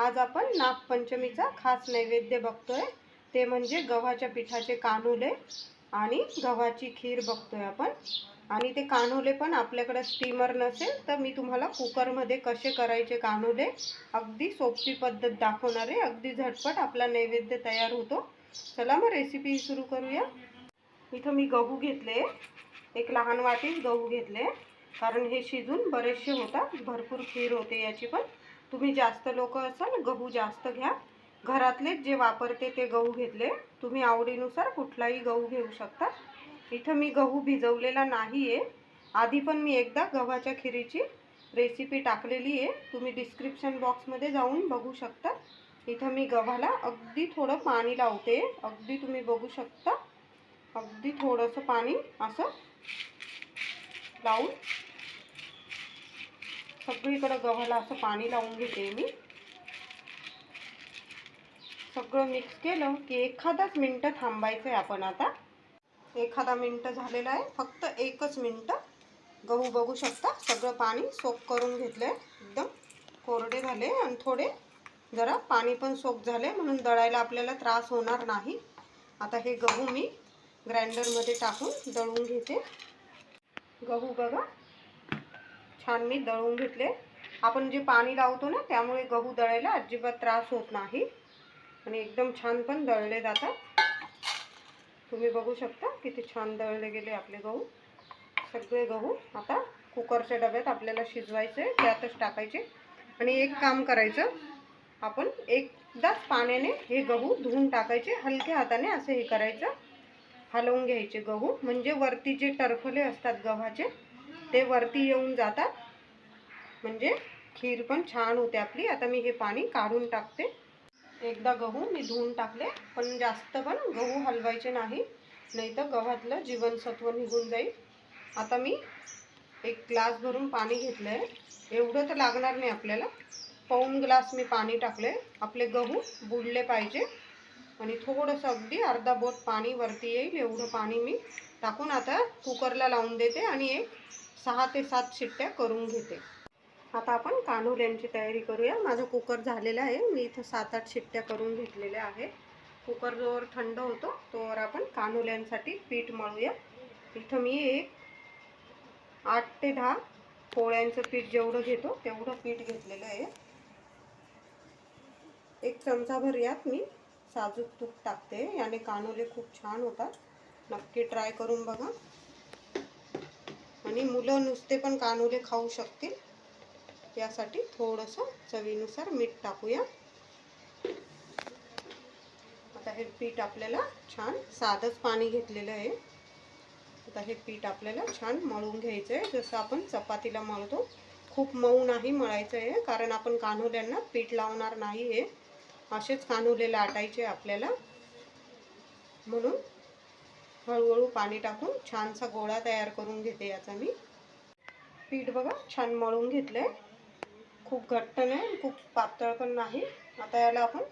आज आपण नागपंचमीचा खास नैवेद्य बघतोय. ते म्हणजे गव्हाच्या पिठाचे कानुले आणि गव्हाची खीर बघतोय आपण. आणि ते कानुले पण आपल्याकडे स्टीमर नसेल तर मी तुम्हाला कुकरमध्ये कसे करायचे कानुले अगदी सोपी पद्धत दाखवणार आहे अगदी झटपट आपला नैवेद्य तयार होतो. चला मग रेसिपी सुरू करूया. इथं मी गहू घेतले. एक लहान वाटीत गहू घेतले. कारण हे शिजून बरेचसे होतात. भरपूर खीर होते याची पण. तुम्ही जास्त लोक असाल गहू जास्त घ्या. घरातलेच जे वापरते ते गहू घेतले. तुम्ही आवडीनुसार कुठलाही गहू घेऊ शकता. इथं मी गहू भिजवलेला नाही आहे आधी पण मी एकदा गव्हाच्या खिरीची रेसिपी टाकलेली आहे. तुम्ही डिस्क्रिप्शन बॉक्समध्ये जाऊन बघू शकता. इथं मी गव्हाला अगदी थोडं पाणी लावते. अगदी तुम्ही बघू शकता. अगदी थोडंसं पाणी असं लावून सगळीकडं गव्हाला असं पाणी लावून घेते मी. सगळं मिक्स केलं की एखादाच मिनटं थांबायचं आहे आपण आता. एखादा मिनटं झालेला आहे फक्त एकच मिनटं. गहू बघू शकता सगळं पाणी सोक करून घेतलं आहे एकदम कोरडे झाले आणि थोडे जरा पाणी पण सोक झाले म्हणून दळायला आपल्याला त्रास होणार नाही. आता हे गहू मी ग्राइंडरमध्ये टाकून दळून घेते. गहू बघा छान मी दळून घेतले. आपण जे पाणी लावतो ना त्यामुळे गहू दळायला अजिबात त्रास होत नाही. आणि एकदम छान पण दळले जातात. तुम्ही बघू शकता किती छान दळले गेले आपले गहू. सगळे गहू आता कुकरच्या डब्यात आपल्याला शिजवायचे त्यातच टाकायचे. आणि एक काम करायचं आपण एकदाच पाण्याने हे गहू धुवून टाकायचे. हलक्या हाताने असं हे करायचं. हलवून घ्यायचे गहू. म्हणजे वरती जे टरफले असतात गव्हाचे ते वरती येऊन जातात. म्हणजे खीर पण छान होते आपली. आता मी हे पाणी काढून टाकते. एकदा गहू मी धुवून टाकले. पण जास्त पण गहू हलवायचे नाही. नाही तर गव्हातलं जीवनसत्व निघून जाईल. आता मी एक ग्लास भरून पाणी घेतलं आहे एवढं तर लागणार नाही आपल्याला. पाऊन ग्लास मी पाणी टाकले आपले गहू बुडले पाहिजे. आणि थोडंसं अगदी अर्धा बोट पाणी वरती येईल. एवढं पाणी मी टाकून आता कुकरला लावून देते. आणि एक सहा ते सात शिट्ट्या करून घेते. आता आपण कानोल्यांची तयारी करूया. माझं कुकर झालेलं आहे. मी इथं सात आठ शिट्ट्या करून घेतलेल्या आहे कुकर जोवर थंड होतो तोवर आपण कानोल्यांसाठी पीठ मळूया. इथं मी एक आठ ते दहा पोळ्यांचं पीठ जेवढं घेतो तेवढं पीठ घेतलेलं आहे. एक चमचाभर यात मी साजूक तूप टाकते. याने कानोले खूप छान होतात. नक्की ट्राय करून बघा. आणि मुलं नुसते पण कानोले खाऊ शकतील. यासाठी थोडंसं चवीनुसार मीठ टाकूया. आता हे पीठ आपल्याला छान साधंच पाणी घेतलेलं आहे. आता हे पीठ आपल्याला छान मळून घ्यायचं आहे. जसं आपण चपातीला मळतो खूप मऊ नाही मळायचं आहे कारण आपण कान्होल्यांना पीठ लावणार नाही आहे असेच कान्होले लाटायचे आपल्याला. म्हणून हळूहळू पाणी टाकून छानसा गोळा तयार करून घेते याचा मी. पीठ बघा छान मळून घेतलंय. खूप घट्ट नाही खूप पातळ पण नाही. आता याला आपण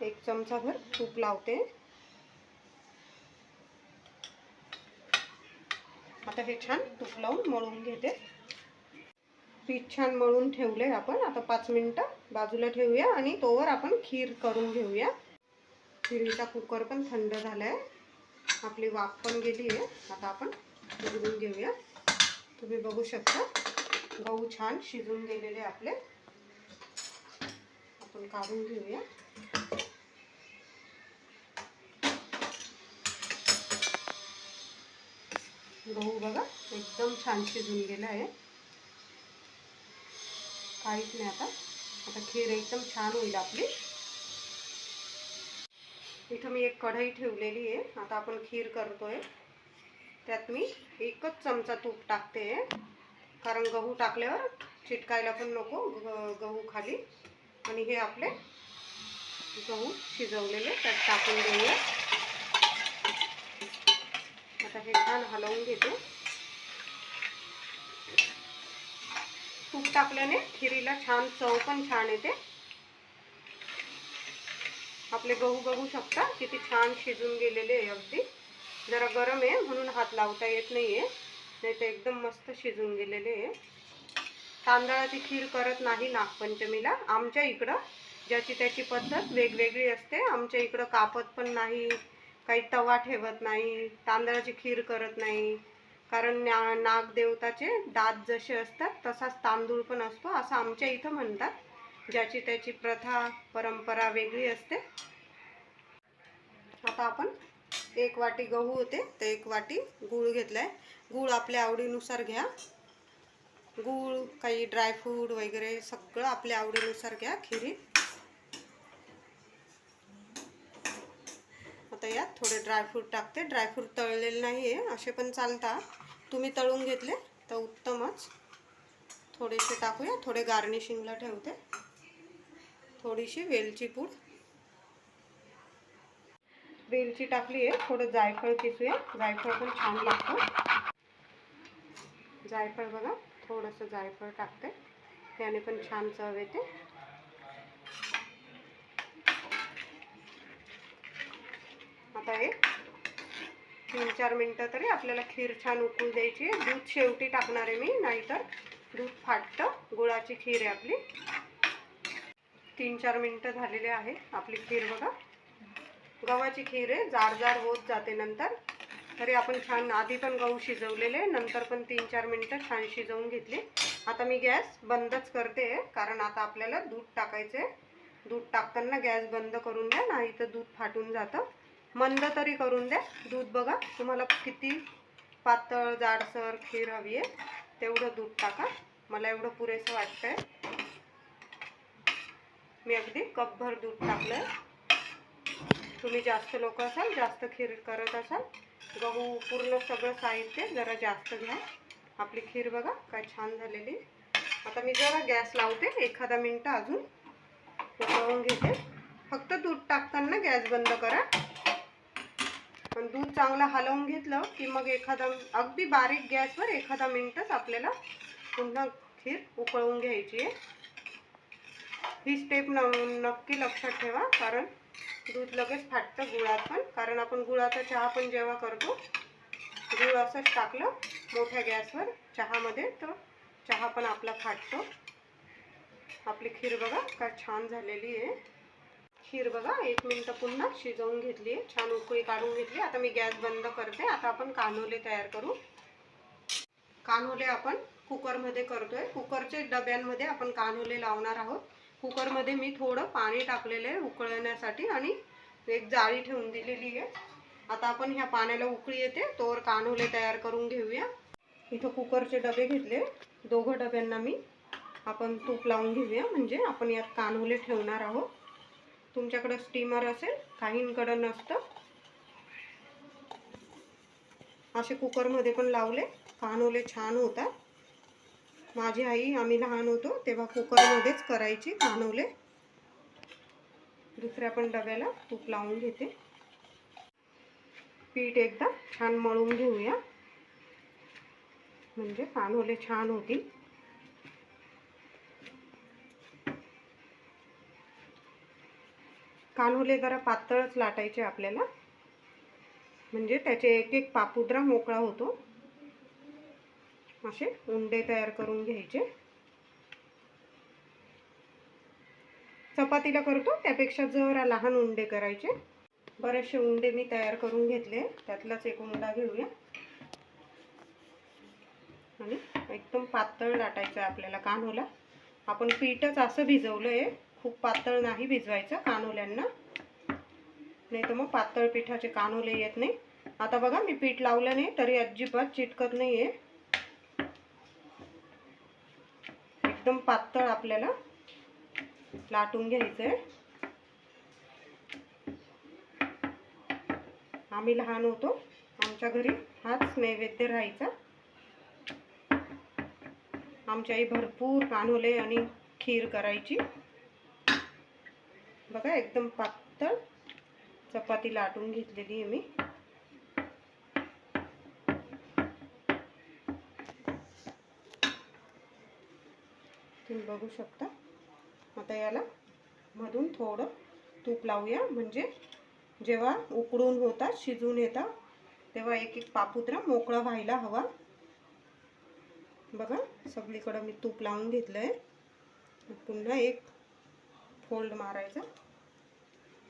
एक चमचाभर तूप लावते. आता हे छान तूप लावून मळून घेते. पीठ छान मळून ठेवले आपण. आता पाच मिनटं बाजूला ठेवूया आणि तोवर आपण खीर करून घेऊया. खिरीचा कुकर पण थंड झाला आहे आपली वाफ पण गेली आहे. आता आपण शिजवून घेऊया. तुम्ही बघू शकता गहू छान शिजून गेलेले आपले. आपण काढून घेऊया. गहू बघा एकदम छान शिजून गेला आहे. काहीच नाही आता. आता खीर एकदम छान होईल आपली. इथं मी एक कढई ठेवलेली आहे. आता आपण खीर करतोय. त्यात मी एकच चमचा तूप टाकते. कारण गहू टाकल्यावर चिटकायला पण नको ग- गहू खाली. आणि हे आपले गहू शिजवलेले त्यात टाकून देऊया. आता हे छान हलवून घेतो. तूप टाकल्याने खिरीला छान चव पण छान येते. आपले गहू बघू शकता. किती छान शिजून गेलेले आहे अगदी. जरा गरम आहे म्हणून हात लावता येत नाही आहे नाही तर एकदम मस्त शिजून गेलेले आहे. तांदळाची खीर करत नाही नागपंचमीला. आमच्या इकडं ज्याची त्याची पद्धत वेगवेगळी असते. आमच्या इकडं कापत पण नाही काही तवा ठेवत नाही तांदळाची खीर करत नाही. कारण ना नागदेवताचे दात जसे असतात तसाच तांदूळ पण असतो असं आमच्या इथं म्हणतात. ज्याची त्याची प्रथा परंपरा वेगळी असते. आता आपण एक वाटी गहू होते तर एक वाटी गूळ घेतलाय. गूळ आपल्या आवडीनुसार घ्या. गूळ काही ड्रायफ्रूट वगैरे सगळं आपल्या आवडीनुसार घ्या खिरीत आता यात थोडे ड्रायफ्रूट टाकते. ड्रायफ्रूट तळलेले नाही आहे असे पण चालतात. तुम्ही तळून घेतले तर उत्तमच. थोडेसे टाकूया थोडे गार्निशिंगला ठेवते. थोडीशी वेलची पूड. वेलची टाकली आहे थोडं जायफळ किसूया. जायफळ पण छान लागतं. जायफळ बघा थोडंसं जायफळ टाकते. त्याने पण छान चव येते. आता हे तीन चार मिनटं तरी आपल्याला खीर छान उकळू द्यायची दूध शेवटी टाकणार आहे मी नाहीतर दूध फाटतं. गुळाची खीर आहे आपली. तीन चार मिनटं झालेले आहे. आपली खीर बघा. गव्हाची खीर आहे. जाड जाड होत जाते नंतर. तरी आपण छान आधी पण गहू शिजवलेले नंतर पण तीन चार मिनटं छान शिजवून घेतली. आता मी गॅस बंदच करते कारण आता आपल्याला दूध टाकायचं. आहे दूध टाकताना गॅस बंद करून द्या नाही तर दूध फाटून जातं. मंद तरी करून द्या. दूध बघा तुम्हाला किती पातळ जाडसर खीर हवी आहे तेवढं दूध टाका. मला एवढं पुरेसं वाटतंय. मी अगदी कपभर दूध टाकलं आहे तुम्ही जास्त लोक असाल जास्त खीर करत असाल गहू पूर्ण सगळं साहित्य जरा जास्त घ्या. आपली खीर बघा काय छान झालेली. आता मी जरा गॅस लावते एखादा मिनटं अजून उकळवून घेते. फक्त दूध टाकताना गॅस बंद करा. पण दूध चांगलं हलवून घेतलं की मग एखादा अगदी बारीक गॅसवर एखादा मिनटच आपल्याला पुन्हा खीर उकळवून घ्यायची आहे. ही स्टेप न नक्की लक्षात ठेवा कारण दूध लगेच फाटतं गुळात पण कारण आपण गुळाचा चहा पण जेव्हा करतो गुळ असंच टाकलं मोठ्या गॅसवर चहामध्ये तर चहा पण आपला फाटतो. आपली खीर बघा का छान झालेली आहे. खीर बघा एक मिनटं पुन्हा शिजवून घेतली आहे. छान उकळी काढून घेतली आता मी गॅस बंद करते. आता आपण कानोले तयार करू. कानोले आपण कुकरमध्ये करतोय. कुकरचे डब्यांमध्ये आपण कानोले लावणार आहोत. कुकरमध्ये मी थोडं पाणी टाकलेलं आहे उकळण्यासाठी आणि एक जाळी ठेवून दिलेली आहे. आता आपण ह्या पाण्याला उकळी येते. तोवर कान्होले तयार करून घेऊया. इथं कुकरचे डबे घेतले. दोघं डब्यांना मी आपण तूप लावून घेऊया. म्हणजे आपण यात कान्होले ठेवणार आहोत. तुमच्याकडं स्टीमर असेल काहींकडं नसतं. असे कुकरमध्ये पण लावले. कान्होले छान होतात. माझी आई आम्ही लहान होतो तेव्हा कुकरमध्येच करायची कानवले. दुसऱ्या पण डब्याला तूप लावून घेते. पीठ एकदा छान मळून घेऊया. म्हणजे कानोले छान होतील. कानोले जरा पातळच लाटायचे आपल्याला. म्हणजे त्याचे एक एक पापुद्रा मोकळा होतो. असे उंडे तयार करून घ्यायचे. चपातीला करतो त्यापेक्षा जरा लहान उंडे करायचे. बरेचसे उंडे मी तयार करून घेतले त्यातलाच एक उंडा घेऊया. आणि एकदम पातळ लाटायचं आहे आपल्याला कानोला. आपण पीठच असं भिजवलं आहे खूप पातळ नाही भिजवायचं कानोल्यांना. नाही तर मग पातळ पिठाचे कानोले येत नाही. आता बघा मी पीठ लावलं नाही तरी अजिबात चिटकत नाही आहे एकदम पातळ आपल्याला लाटून घ्यायचं आहे आम्ही लहान होतो. आमच्या घरी हाच नैवेद्य राहायचा. आमची आई भरपूर कान्होले आणि खीर करायची. बघा एकदम पातळ चपाती लाटून घेतलेली आहे मी. तुम्ही बघू शकता. आता याला मधून थोडं तूप लावूया. म्हणजे जेव्हा उकडून होतात शिजून येतात तेव्हा एक एक पापुद्रा मोकळा व्हायला हवा. बघा सगळीकडं मी तूप लावून घेतलं आहे पुन्हा एक फोल्ड मारायचा.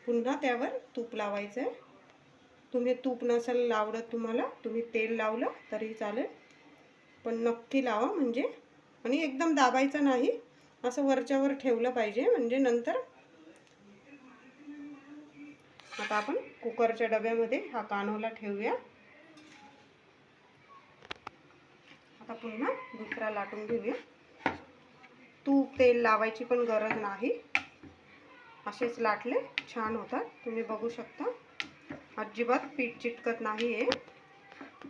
पुन्हा त्यावर तूप लावायचं आहे तुम्ही तूप नसेल लावलं तुम्हाला तुम्ही तेल लावलं तरी चालेल. पण नक्की लावा म्हणजे आणि एकदम दाबायचं नाही. असं वरच्यावर ठेवलं पाहिजे. म्हणजे नंतर आता आपण कुकरच्या डब्यामध्ये हा कानोला ठेवूया. आता पुन्हा दुसरा लाटून घेऊया. तूप तेल लावायची पण गरज नाही. असेच लाटले छान होतात. तुम्ही बघू शकता. अजिबात पीठ चिटकत नाही आहे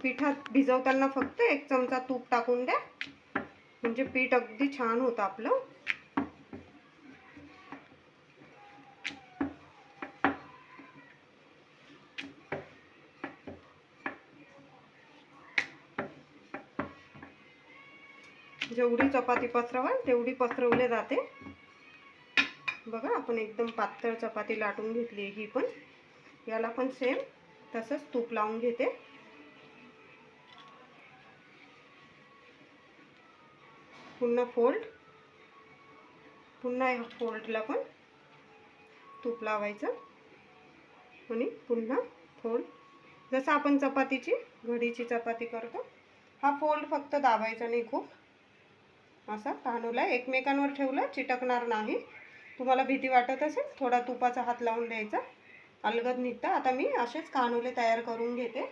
पिठात भिजवताना फक्त एक चमचा तूप टाकून द्या. म्हणजे पीठ अगदी छान होतं आपलं. जेवढी चपाती पसरवाल तेवढी पसरवले जाते. बघा आपण एकदम पातळ चपाती लाटून घेतली ही पण. याला पण सेम तसंच तूप लावून घेते. पुन्हा फोल्ड पुन्हा ह्या फोल्डला पण तूप लावायचं आणि पुन्हा फोल्ड. जसं आपण चपातीची घडीची चपाती करतो हा फोल्ड फक्त दाबायचा नाही खूप. असा तानूला एकमेकांवर ठेवलं चिटकणार नाही. तुम्हाला भीती वाटत असेल थोडा तुपाचा हात लावून द्यायचा. अलगद निघता. आता मी असेच कानोले तयार करून घेते.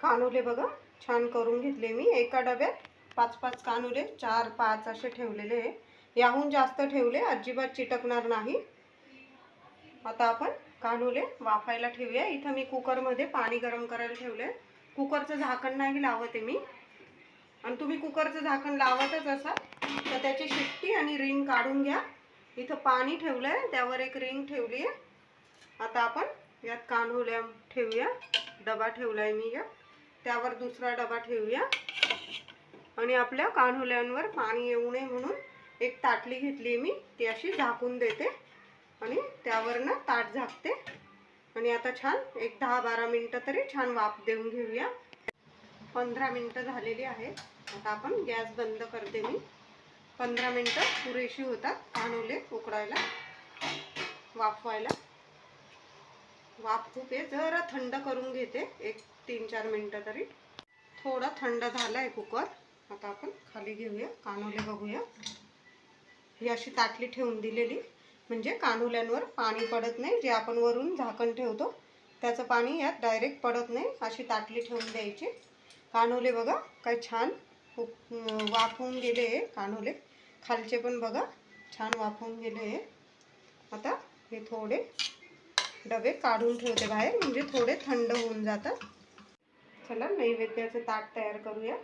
कानोले बघा छान करून घेतले मी एका डब्यात. पाच पाच कानुले चार पाच असे ठेवलेले आहे. याहून जास्त ठेवले अजिबात चिटकणार नाही. आता आपण कानुले वाफायला ठेवूया. इथं मी कुकरमध्ये पाणी गरम करायला ठेवलं आहे कुकरचं झाकण नाही लावते मी. आणि तुम्ही कुकरचं झाकण लावतच असाल तर त्याची शिट्टी आणि रिंग काढून घ्या. इथं पाणी ठेवलं आहे त्यावर एक रिंग ठेवली आहे. आता आपण यात कान्होल्या ठेवूया. डबा ठेवला आहे मी या त्यावर दुसरा डबा ठेवूया. आणि आपल्या कान्होल्यांवर पाणी येऊ नये म्हणून एक ताटली घेतली मी. ती अशी झाकून देते आणि त्यावरनं ताट झाकते. आणि आता छान एक दहा बारा मिनटं तरी छान वाफ देऊन घेऊया. पंधरा मिनटं झालेली आहेत. आता आपण गॅस बंद करते मी. पंधरा मिनटं पुरेशी होतात कानोले उकडायला वाफवायला. वाफ खूप आहे. जरा थंड करून घेते. एक तीन चार मिनटं तरी. थोडं थंड झालं आहे कुकर. आता आपण खाली घेऊया कानोले बघूया. ही अशी ताटली ठेवून दिलेली म्हणजे कानोल्यांवर पाणी पडत नाही जे आपण वरून झाकण ठेवतो त्याचं पाणी यात डायरेक्ट पडत नाही अशी ताटली ठेवून द्यायची. कानोले बघा काय छान वाफवून गेले आहे कानोले. खालचे पण बघा छान वाफवून गेले आहे आता हे थोडे डबे काढून ठेवते बाहेर म्हणजे थोडे थंड होऊन जातात. चला नैवेद्याचं ताट तयार करूया.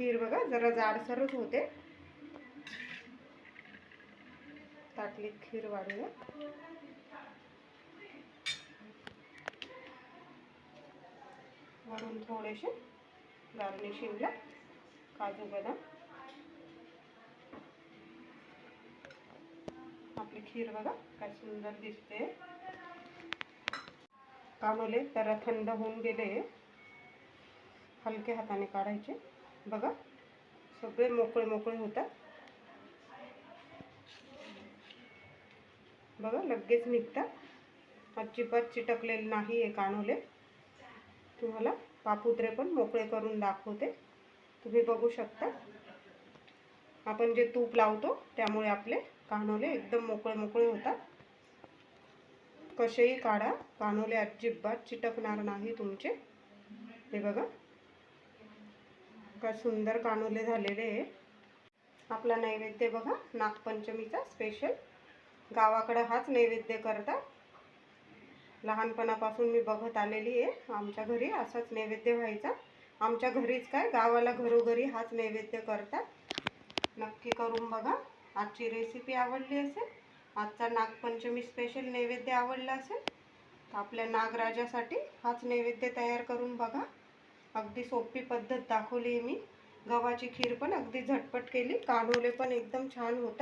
खीर बघा जरा जाडसरच होते. ताटलीत खीर वाढूया वरून थोडेसे गार्निशिंगला काजू बदाम. आपली खीर बघा काय सुंदर दिसते. कामले तर थंड होऊन गेले. हलक्या हाताने काढायचे. बघा. सगळे मोकळे मोकळे होतात. बघा लगेच निघतात. अजिबात चिटकलेले नाही आहे कानोले. तुम्हाला पापुत्रे पण मोकळे करून दाखवते. तुम्ही बघू शकता. आपण जे तूप लावतो त्यामुळे आपले कानोले एकदम मोकळे मोकळे होतात. कसेही काढा कानोले अजिबात चिटकणार नाही तुमचे. हे बघा. काय सुंदर कानोले झालेले आहे. आपला नैवेद्य बघा नागपंचमीचा स्पेशल गावाकडं हाच नैवेद्य करतात. लहानपणापासून मी बघत आलेली आहे आमच्या घरी असाच नैवेद्य व्हायचा. आमच्या घरीच काय गावाला घरोघरी हाच नैवेद्य करतात. नक्की करून बघा आजची रेसिपी आवडली असेल आजचा नागपंचमी स्पेशल नैवेद्य आवडला असेल तर आपल्या नागराजासाठी हाच नैवेद्य तयार करून बघा. अगदी सोपी पद्धत दाखवली आहे मी. गव्हाची खीर पण अगदी झटपट केली. कानोले पण एकदम छान होतं.